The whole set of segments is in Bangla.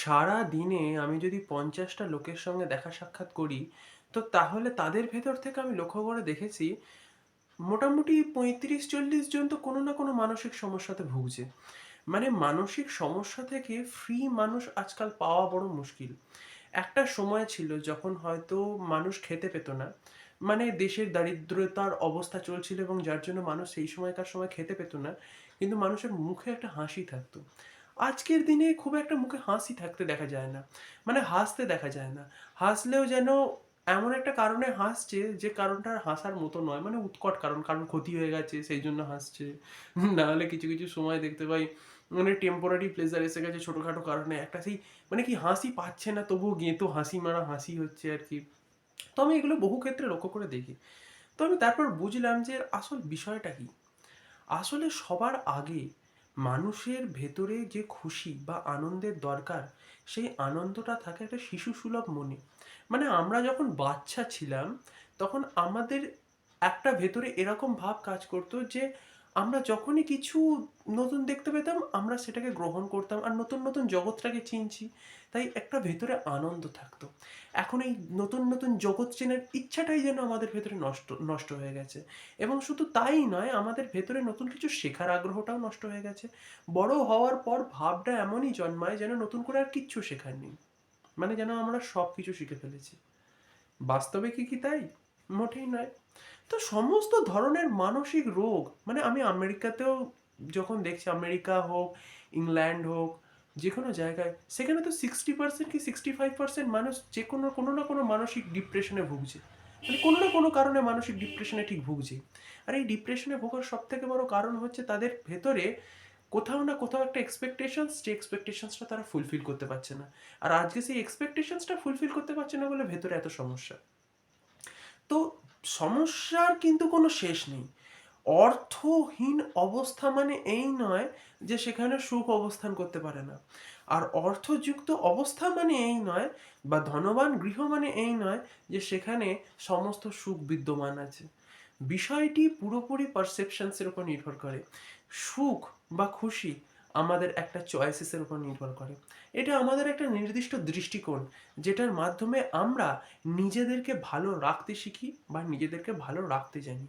সারা দিনে আমি যদি পঞ্চাশটা লোকের সঙ্গে দেখা সাক্ষাৎ করি, তো তাহলে তাদের ভেতর থেকে আমি লক্ষ্য করে দেখেছি, মোটামুটি পঁয়ত্রিশ চল্লিশ জন তো কোনো না কোনো মানসিক সমস্যাতে ভুগছে। মানে মানসিক সমস্যা থেকে ফ্রি মানুষ আজকাল পাওয়া বড় মুশকিল। একটা সময় ছিল যখন হয়তো মানুষ খেতে পেত না মানে দেশের দারিদ্রতার অবস্থা চলছিল এবং যার জন্য মানুষ সেই সময়কার সময় খেতে পেত না, কিন্তু মানুষের মুখে একটা হাসি থাকতো। আজকের দিনে খুব একটা মুখে হাসি থাকতে দেখা যায় না। মানে হাসতে দেখা যায় না। হাসলেও যেন এমন একটা কারণে হাসছে যে কারণটা হাসার মতো নয়। মানে উৎকট কারণ কারণ ক্ষতি হয়ে গেছে, সেই জন্য হাসছে। নাহলে কিছু কিছু সময় দেখতে পাই মানে টেম্পোরারি প্লেজার এসে গেছে ছোটোখাটো কারণে। একটা সেই মানে কি হাসি পাচ্ছে না, তবুও গেঁতো, হাসি মারা, হাসি হচ্ছে আর কি। তো আমি এগুলো বহু ক্ষেত্রে লক্ষ্য করে দেখি। তো আমি তারপর বুঝলাম যে আসল বিষয়টা কি? আসলে সবার আগে মানুষের ভেতরে যে খুশি বা আনন্দের দরকার, সেই আনন্দটা থাকে একটা শিশু সুলভ মনে। মানে আমরা যখন বাচ্চা ছিলাম, তখন আমাদের একটা ভেতরে এরকম ভাব কাজ করতো যে আমরা যখনই কিছু নতুন দেখতে পেতাম, আমরা সেটাকে গ্রহণ করতাম আর নতুন নতুন জগৎটাকে চিনছি। তাই একটা ভেতরে আনন্দ থাকতো। এখন এই নতুন নতুন জগৎ চেনার ইচ্ছাটাই যেন আমাদের ভেতরে নষ্ট নষ্ট হয়ে গেছে। এবং শুধু তাই নয়, আমাদের ভেতরে নতুন কিছু শেখার আগ্রহটাও নষ্ট হয়ে গেছে। বড় হওয়ার পর ভাবটা এমনই জন্মায় যেন নতুন করে আর কিচ্ছু শেখার নেই। মানে যেন আমরা সব কিছু শিখে ফেলেছি। বাস্তবে কি কি তাই? মোটেই নয়। তো সমস্ত ধরনের মানসিক রোগ মানে আমি আমেরিকাতেও যখন দেখছি, আমেরিকা হোক, ইংল্যান্ড হোক যে কোনো জায়গায়, সেখানে তো সিক্সটি পার্সেন্ট কি সিক্সটি ফাইভ পার্সেন্ট মানুষ যে কোনো কোনো না কোনো মানসিক ডিপ্রেশনে ভুগছে। মানে কোনো না কোনো কারণে মানসিক ডিপ্রেশনে ঠিক ভুগছে। আর এই ডিপ্রেশনে ভোগার সব থেকে বড় কারণ হচ্ছে তাদের ভেতরে কোথাও না কোথাও একটা এক্সপেকটেশনস যে এক্সপেকটেশনসটা তারা ফুলফিল করতে পারছে না। আর আজকে সেই এক্সপেকটেশনসটা ফুলফিল করতে পারছে না বলে ভেতরে এত সমস্যা। তো সমস্যার কিন্তু কোনো শেষ নেই। অর্থহীন অবস্থা মানে এই নয় যে সেখানে সুখ অবস্থান করতে পারে না। আর অর্থযুক্ত অবস্থা মানে এই নয় বা ধনবান গৃহ মানে এই নয় যে সেখানে সমস্ত সুখ বিদ্যমান আছে। বিষয়টি পুরোপুরি পারসেপশনসের উপর নির্ভর করে। সুখ বা খুশি আমাদের একটা চয়েসেসের উপর নির্ভর করে। এটা আমাদের একটা নির্দিষ্ট দৃষ্টিকোণ, যেটার মাধ্যমে আমরা নিজেদেরকে ভালো রাখতে শিখি বা নিজেদেরকে ভালো রাখতে জানি।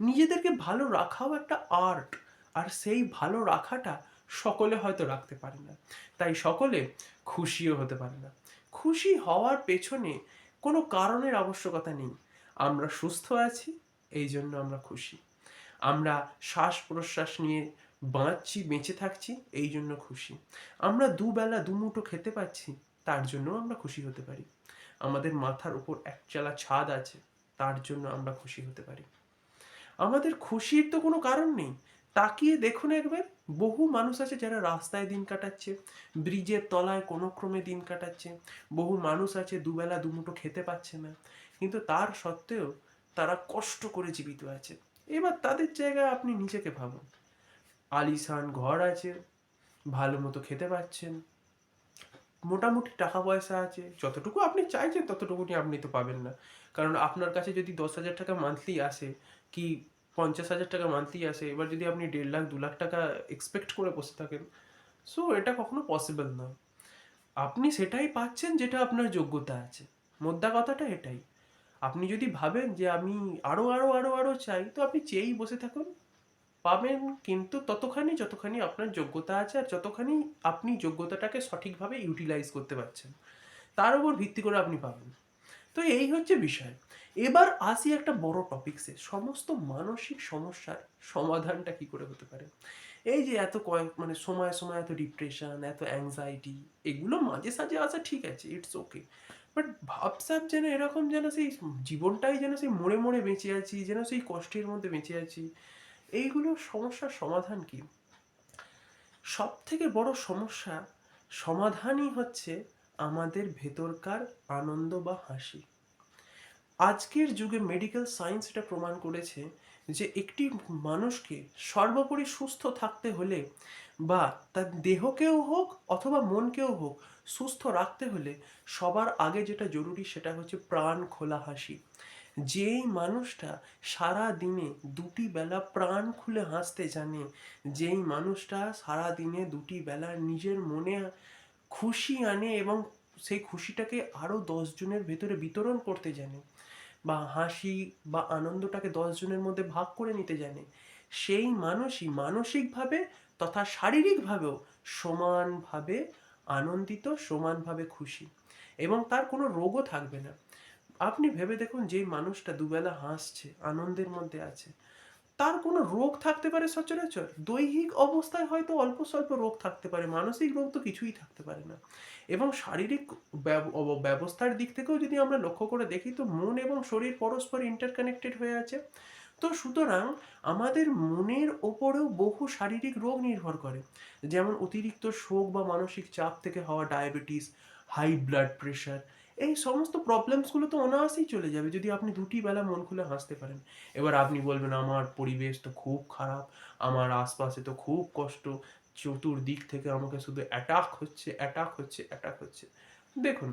নিজেদেরকে ভালো রাখাও একটা আর্ট আর সেই ভালো রাখাটা সকলে হয়তো রাখতে পারে না। তাই সকলে খুশিও হতে পারে না। খুশি হওয়ার পেছনে কোনো কারণের আবশ্যকতা নেই। আমরা সুস্থ আছি এই জন্য আমরা খুশি। আমরা শ্বাস প্রশ্বাস নিয়ে বাঁচছি, বেঁচে থাকছি, এই জন্য খুশি। আমরা দুবেলা দুমুঠো খেতে পাচ্ছি তার জন্য আমরা খুশি হতে পারি। আমাদের মাথার উপর একচালা ছাদ আছে, তার জন্য আমরা খুশি হতে পারি। আমাদের খুশির তো কোনো কারণ নেই। তাকিয়ে দেখুন একবার, বহু মানুষ আছে যারা রাস্তায় দিন কাটাচ্ছে, ব্রিজের তলায় কোনো ক্রমে দিন কাটাচ্ছে, বহু মানুষ আছে দুবেলা দুমুঠো খেতে পাচ্ছে না। কিন্তু তার সত্ত্বেও তারা কষ্ট করে জীবিত আছে। এবার তাদের জায়গায় আপনি নিজেকে ভাবুন। আলিশান ঘর আছে, ভালো মতো খেতে পাচ্ছেন। মোটামুটি টাকা পয়সা আছে, যতটুকু আপনি চাইছেন ততটুকুনি আপনি তো পাবেন না। কারণ আপনার কাছে যদি দশ হাজার টাকা মান্থলি আসে, কি পঞ্চাশ হাজার টাকা মান্থলি আসে, এবার যদি আপনি দেড় লাখ, দু লাখ টাকা এক্সপেক্ট করে বসে থাকেন সো এটা কখনো পসিবল নয় আপনি সেটাই পাচ্ছেন যেটা আপনার যোগ্যতা আছে। মোদ্দা কথাটা এটাই। আপনি যদি ভাবেন যে আমি আরও আরও আরও আরও চাই, তো আপনি চেয়েই বসে থাকুন। পাবেন, কিন্তু ততখানি, যতখানি আপনার যোগ্যতা আছে আর যতখানি আপনি যোগ্যতাটাকে সঠিকভাবে ইউটিলাইজ করতে পারছেন, তার উপর ভিত্তি করে আপনি পাবেন। তো এই হচ্ছে বিষয়। এবার আসি একটা বড় টপিকসে সমস্ত মানসিক সমস্যার সমাধানটা কি করে হতে পারে? এই যে এত কয়েক মানে সময় সময় এত ডিপ্রেশন এত অ্যাংজাইটি এগুলো মাঝে সাঝে আসা ঠিক আছে ইটস ওকে বাট ভাবসাব যেন এরকম যেন সেই জীবনটাই যেন সেই মোড়ে মোড়ে বেঁচে আছি, যেন সেই কষ্টের মধ্যে বেঁচে আছি। এইগুলো সমস্যার সমাধান কি? সব থেকে বড় সমস্যা সমাধানই হচ্ছে আমাদের ভেতরকার আনন্দ বা হাসি। আজকের যুগে মেডিকেল সায়েন্স এটা প্রমাণ করেছে যে একটি মানুষকে সর্বোপরি সুস্থ থাকতে হলে বা তার দেহকেও হোক অথবা মনকেও হোক সুস্থ রাখতে হলে সবার আগে যেটা জরুরি সেটা হচ্ছে প্রাণ খোলা হাসি। যেই মানুষটা সারা দিনে দুটি বেলা প্রাণ খুলে হাসতে জানে, যেই মানুষটা সারা দিনে দুটি বেলা নিজের মনে খুশি আনে এবং সেই খুশিটাকে আরও দশজনের ভেতরে বিতরণ করতে জানে বা হাসি বা আনন্দটাকে দশজনের মধ্যে ভাগ করে নিতে জানে, সেই মানুষই মানসিকভাবে তথা শারীরিকভাবেও সমানভাবে আনন্দিত, সমানভাবে খুশি এবং তার কোনো রোগও থাকবে না। আপনি ভেবে দেখুন যে মানুষটা দুবেলা হাসছে, আনন্দের মধ্যে আছে, তার কোনো রোগ থাকতে পারে সচরাচর? দৈহিক অবস্থায় হয়তো অল্প স্বল্প রোগ থাকতে পারে, মানসিক রোগ তো কিছুই থাকতে পারে না। এবং শারীরিক ব্যব- ব্যবস্থার দিক থেকেও যদি আমরা লক্ষ্য করে দেখি, তো মন এবং শরীর পরস্পর ইন্টারকানেক্টেড হয়ে আছে। তো সুতরাং আমাদের মনের ওপরেও বহু শারীরিক রোগ নির্ভর করে। যেমন অতিরিক্ত শোক বা মানসিক চাপ থেকে হওয়া ডায়াবেটিস হাই ব্লাড প্রেশার এই সমস্ত প্রবলেমসগুলো তো অনায়াসেই চলে যাবে যদি আপনি দুটি বেলা মন খুলে হাসতে পারেন। এবার আপনি বলবেন, আমার পরিবেশ তো খুব খারাপ, আমার আশপাশে তো খুব কষ্ট, চতুর্দিক থেকে আমাকে শুধু অ্যাটাক হচ্ছে অ্যাটাক হচ্ছে অ্যাটাক হচ্ছে। দেখুন,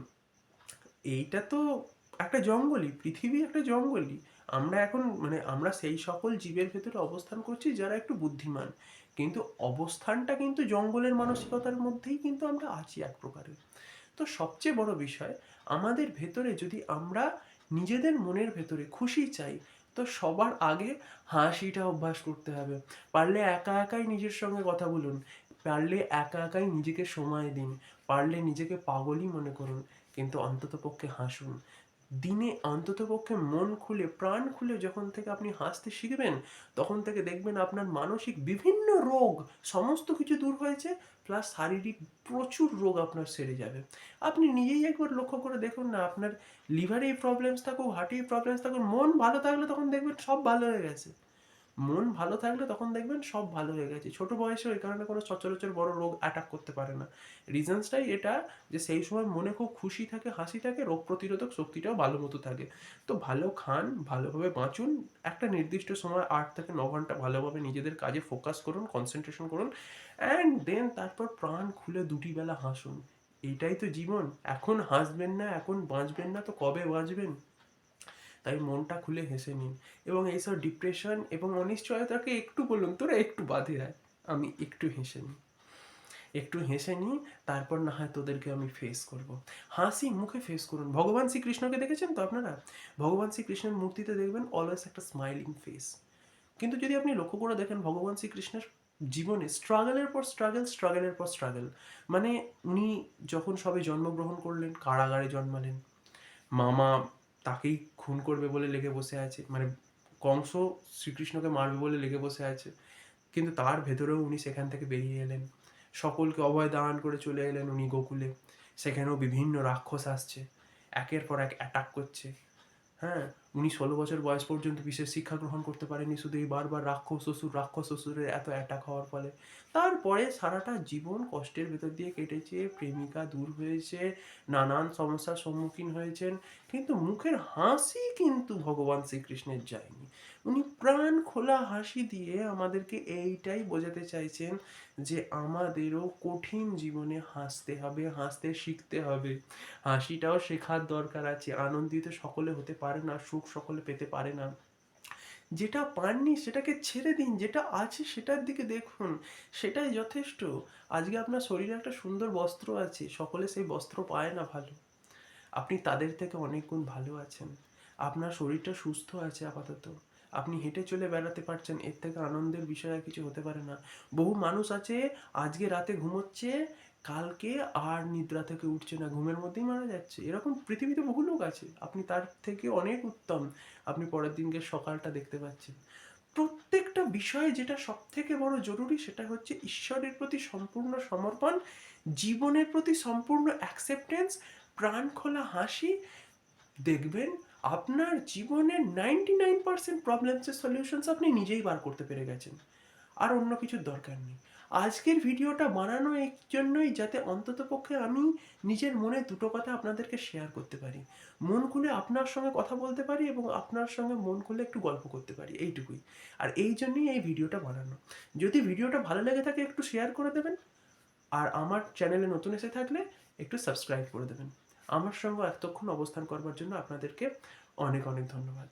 এইটা তো একটা জঙ্গলই, পৃথিবী একটা জঙ্গলই। আমরা এখন মানে আমরা সেই সকল জীবের ভেতরে অবস্থান করছি যারা একটু বুদ্ধিমান। কিন্তু অবস্থানটা কিন্তু জঙ্গলের মানসিকতার মধ্যেই কিন্তু আমরা আছি এক প্রকারের। তো সবচেয়ে বড় বিষয়, আমাদের ভেতরে যদি আমরা নিজেদের মনের ভেতরে খুশি চাই, তো সবার আগে হাসিটা অভ্যাস করতে হবে। পারলে একা একাই নিজের সঙ্গে কথা বলুন, পারলে একা একাই নিজেকে সময় দিন, পারলে নিজেকে পাগলই মনে করুন, কিন্তু অন্তত পক্ষে হাসুন। দিনে অন্তত পক্ষে মন খুলে, প্রাণ খুলে যখন থেকে আপনি হাসতে শিখবেন, তখন থেকে দেখবেন আপনার মানসিক বিভিন্ন রোগ, সমস্ত কিছু দূর হয়েছে প্লাস শারীরিক প্রচুর রোগ আপনার সেরে যাবে। আপনি নিজেই একবার লক্ষ্য করে দেখুন না, আপনার লিভারে প্রবলেমস থাকুক হার্টে প্রবলেমস থাকুক, মন ভালো থাকলে তখন দেখবেন সব ভালো হয়ে গেছে। মন ভালো থাকলে তখন দেখবেন সব ভালো হয়ে গেছে। ছোট বয়সে ওই কারণে কোনো সচরাচর বড় রোগ অ্যাটাক করতে পারে না। রিজনসটাই এটা যে সেই সময় মনে খুব খুশি থাকে, হাসি থাকে, রোগ প্রতিরোধক শক্তিটাও ভালো মতো থাকে। তো ভালো খান, ভালোভাবে বাঁচুন, একটা নির্দিষ্ট সময় আট থেকে ন ঘণ্টা ভালোভাবে নিজেদের কাজে ফোকাস করুন কনসেন্ট্রেশন করুন অ্যান্ড দেন তারপর প্রাণ খুলে দুটি বেলা হাসুন। এইটাই তো জীবন। এখন হাসবেন না, এখন বাঁচবেন না, তো কবে বাঁচবেন? তাই মনটা খুলে হেসে নিন। এবং এইসব ডিপ্রেশন এবং অনিশ্চয়তাকে একটু বলুন, তোরা একটু বাধে আয়। আমি একটু হেসে নিই। একটু হেসে নিই, তারপর না হয় তোদেরকে আমি ফেস করব। হাসি মুখে ফেস করুন। ভগবান শ্রীকৃষ্ণকে দেখেছেন তো আপনারা? ভগবান শ্রীকৃষ্ণের মূর্তিতে দেখবেন অলওয়েজ একটা স্মাইলিং ফেস কিন্তু যদি আপনি লক্ষ্য করে দেখেন, ভগবান শ্রীকৃষ্ণের জীবনে স্ট্রাগলের পর স্ট্রাগল স্ট্রাগলের পর স্ট্রাগল মানে উনি যখন সবে জন্মগ্রহণ করলেন, কারাগারে জন্মালেন, মামা তাকেই খুন করবে বলে লেগে বসে আছে মানে কংস শ্রীকৃষ্ণকে মারবে বলে লেগে বসে আছে। কিন্তু তার ভেতরেও উনি সেখান থেকে বেরিয়ে এলেন। সকলকে অভয় দান করে চলে এলেন উনি গোকুলে। সেখানেও বিভিন্ন রাক্ষস আসছে। একের পর এক অ্যাটাক করছে। হ্যাঁ? উনি ষোলো বছর বয়স পর্যন্ত বিশেষ শিক্ষা গ্রহণ করতে পারেনি, শুধু এই বারবার রাক্ষস শ্বশুর রাক্ষস শ্বশুরের এত অ্যাটাক হওয়ার ফলে। তারপরে সারাটা জীবন কষ্টের ভেতর দিয়ে কেটেছে, প্রেমিকা দূর হয়েছে, নানান সমস্যার সম্মুখীন হয়েছেন, কিন্তু মুখের হাসি কিন্তু ভগবান শ্রীকৃষ্ণের যায়নি। উনি প্রাণ খোলা হাসি দিয়ে আমাদেরকে এইটাই বোঝাতে চাইছেন যে আমাদেরও কঠিন জীবনে হাসতে হবে, হাসতে শিখতে হবে। হাসিটাও শেখার দরকার আছে, আনন্দিত সকলে হতে পারে না সকলে পেতে পারে না। যেটা পাননি সেটাকে ছেড়ে দিন, যেটা আছে সেটার দিকে দেখুন, সেটাই যথেষ্ট। আজকে আপনার শরীরে একটা সুন্দর বস্ত্র আছে, সকলে সেই বস্ত্র পায় না ভালো। আপনি তাদের থেকে অনেক গুণ ভালো আছেন। আপনার শরীরটা সুস্থ আছে আপাতত। আপনি হেঁটে চলে বেড়াতে পারছেন, এর থেকে আনন্দের বিষয় আর কিছু হতে পারে না। বহু মানুষ আছে, আজকে রাতে ঘুমোচ্ছে কালকে আর নিদ্রা থেকে উঠছে না, ঘুমের মধ্যেই মারা যাচ্ছে। এরকম পৃথিবীতে বহু লোক আছে। আপনি তার থেকে অনেক উত্তম। আপনি পরের দিনকে সকালটা দেখতে পাচ্ছেন। প্রত্যেকটা বিষয়ে যেটা সব থেকে বড় জরুরি সেটা হচ্ছে ঈশ্বরের প্রতি সম্পূর্ণ সমর্পণ, জীবনের প্রতি সম্পূর্ণ অ্যাকসেপ্টেন্স প্রাণ খোলা হাসি। দেখবেন আপনার জীবনের নাইনটি নাইন পার্সেন্ট প্রবলেমসের সলিউশনস আপনি নিজেই বার করতে পেরে গেছেন। আর অন্য কিছুর দরকার নেই। আজকের ভিডিওটা বানানো এই জন্যই যাতে অন্তত পক্ষে আমি নিজের মনে দুটো কথা আপনাদেরকে শেয়ার করতে পারি। মন খুলে আপনার সঙ্গে কথা বলতে পারি এবং আপনার সঙ্গে মন খুলে একটু গল্প করতে পারি, এইটুকুই। আর এই জন্যই এই ভিডিওটা বানানো। যদি ভিডিওটা ভালো লেগে থাকে একটু শেয়ার করে দেবেন, আর আমার চ্যানেলে নতুন এসে থাকলে একটু সাবস্ক্রাইব করে দেবেন। আমার সঙ্গে এতক্ষণ অবস্থান করবার জন্য আপনাদেরকে অনেক অনেক ধন্যবাদ।